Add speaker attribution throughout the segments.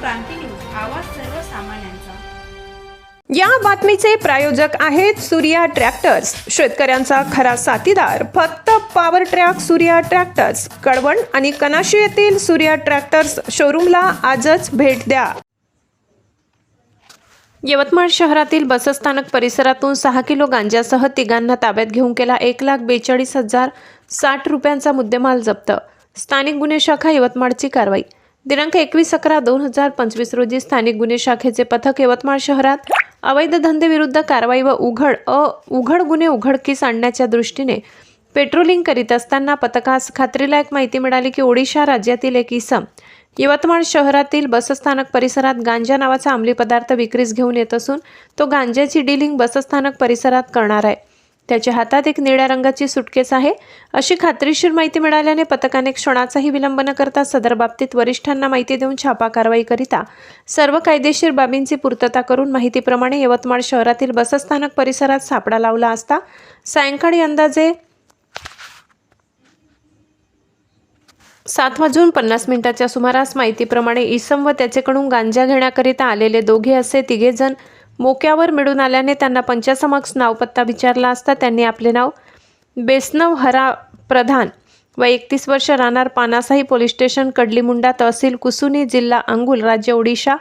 Speaker 1: क्रांती news आवाज सर्वसामान्यांचा
Speaker 2: या बातमीचे प्रायोजक आहेत सूर्या ट्रॅक्टर्स. शेतकऱ्यांचा खरा साथीदार. फक्त power trac Surya tractors Kalwan आणि कनाशी येथील सूर्या ट्रॅक्टर्स शोरूमला आजच भेट द्या. यवतमाळ शहरातील बसस्थानक परिसरातून सहा किलो गांजासह तिघांना ताब्यात घेऊन केला एक लाख बेचाळीस हजार साठ रुपयांचा मुद्देमाल जप्त. स्थानिक गुन्हे शाखा यवतमाळची कारवाई. दिनांक एकवीस अकरा दोन हजार पंचवीस रोजी स्थानिक गुन्हे शाखेचे पथक यवतमाळ शहरात अवैध धंदेविरुद्ध कारवाई व उघड अ उघड गुन्हे उघडकीस आणण्याच्या दृष्टीने पेट्रोलिंग करीत असताना पथकास खात्रीलायक माहिती मिळाली की ओडिशा राज्यातील एक इसम यवतमाळ शहरातील बसस्थानक परिसरात गांजा नावाचा अंमली पदार्थ विक्रीस घेऊन येत असून तो गांजाची डिलिंग बसस्थानक परिसरात करणार आहे. त्याच्या हातात एक निळ्या रंगाची सुटकेस आहे. अशी खात्रीशीर माहिती मिळाल्याने पथकाने क्षणाचाही विलंब न करता सदर बाबतीत वरिष्ठांना माहिती देऊन छापा कारवाईकरिता सर्व कायदेशीर बाबींची पूर्तता करून माहितीप्रमाणे यवतमाळ शहरातील बसस्थानक परिसरात सापडा लावला असता सायंकाळी अंदाजे सात वाजून पन्नास मिनिटाच्या सुमारास माहितीप्रमाणे इसम व त्याचेकडून गांजा घेण्याकरिता आलेले दोघे असे तिघेजण मोक्यावर मिळून आल्याने त्यांना पंचासमक्ष नावपत्ता विचारला असता त्यांनी आपले नाव बेसनव हरा प्रधान व एकतीस वर्ष राहणार पानासाही पोलीस स्टेशन कडलीमुंडा तहसील कुसुनी जिल्हा अंगुल राज्य ओडिशा.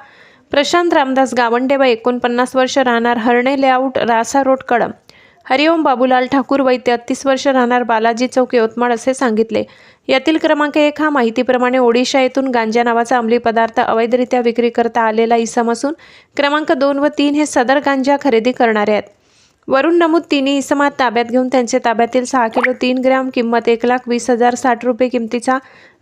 Speaker 2: प्रशांत रामदास गावंडे व एकोणपन्नास वर्ष राहणार हरणे लेआउट रासा रोड कडम हरिओम बाबूलाल ठाकूर वय तेहतीस वर्ष राहणार बालाजी चौक यवतमाळ असे सांगितले. यातील क्रमांक एक हा माहितीप्रमाणे ओडिशा येथून गांजा नावाचा अंमली पदार्थ अवैधरित्या विक्री करता आलेला इसम असून क्रमांक दोन व तीन हे सदर गांजा खरेदी करणारे आहेत. वरून नमूद तिन्ही इसमात ताब्यात घेऊन त्यांचे ताब्यातील सहा किलो तीन ग्रॅम किंमत एक लाख वीस हजार साठ रुपये किमतीचा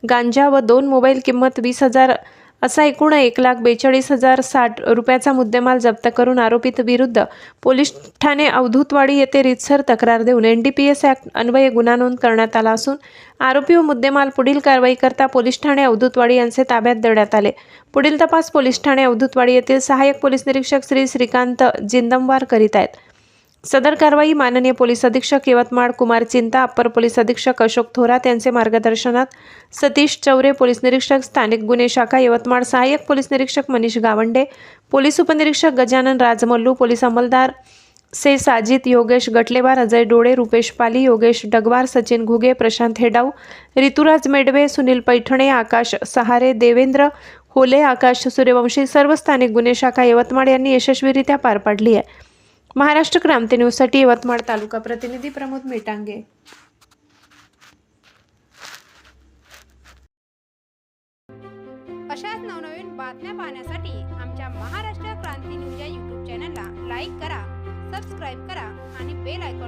Speaker 2: गांजा व दोन मोबाईल किंमत वीस हजार असा एकूण एक लाख बेचाळीस हजार साठ रुपयाचा मुद्देमाल जप्त करून आरोपीत विरुद्ध पोलीस ठाणे अवधूतवाडी येथे रितसर तक्रार देऊन N D P S act अन्वये गुन्हा नोंद करण्यात आला असून आरोपी व मुद्देमाल पुढील कारवाई करता पोलीस ठाणे अवधूतवाडी यांचे ताब्यात देण्यात आले. पुढील तपास पोलीस ठाणे अवधूतवाडी येथील सहाय्यक पोलीस निरीक्षक श्री श्रीकांत जिंदमवार करीत आहेत. सदर कारवाई माननीय पोलीस अधीक्षक यवतमाळ कुमार चिंता अप्पर पोलीस अधीक्षक अशोक थोरात यांचे मार्गदर्शनात सतीश चौरे पोलीस निरीक्षक स्थानिक गुन्हे शाखा यवतमाळ सहाय्यक पोलीस निरीक्षक मनीष गावंडे पोलीस उपनिरीक्षक गजानन राजमल्लू पोलीस अंमलदार से साजिद योगेश गटलेवार अजय डोळे रुपेश पाली योगेश डगवार सचिन घुगे प्रशांत हेडाऊ ऋतुराज मेडवे सुनील पैठणे आकाश सहारे देवेंद्र होले आकाश सूर्यवंशी सर्व स्थानिक गुन्हे शाखा यवतमाळ यांनी यशस्वीरित्या पार पाडली आहे. महाराष्ट्र क्रांती न्यूजसाठी यवतमाळ तालुका प्रतिनिधी प्रमोद मेटांगे.
Speaker 3: अशाच नवनवीन बातम्या पाहण्यासाठी आमच्या महाराष्ट्र क्रांती न्यूज या यूट्यूब चॅनलला लाईक करा सबस्क्राईब करा आणि बेल आयकॉनला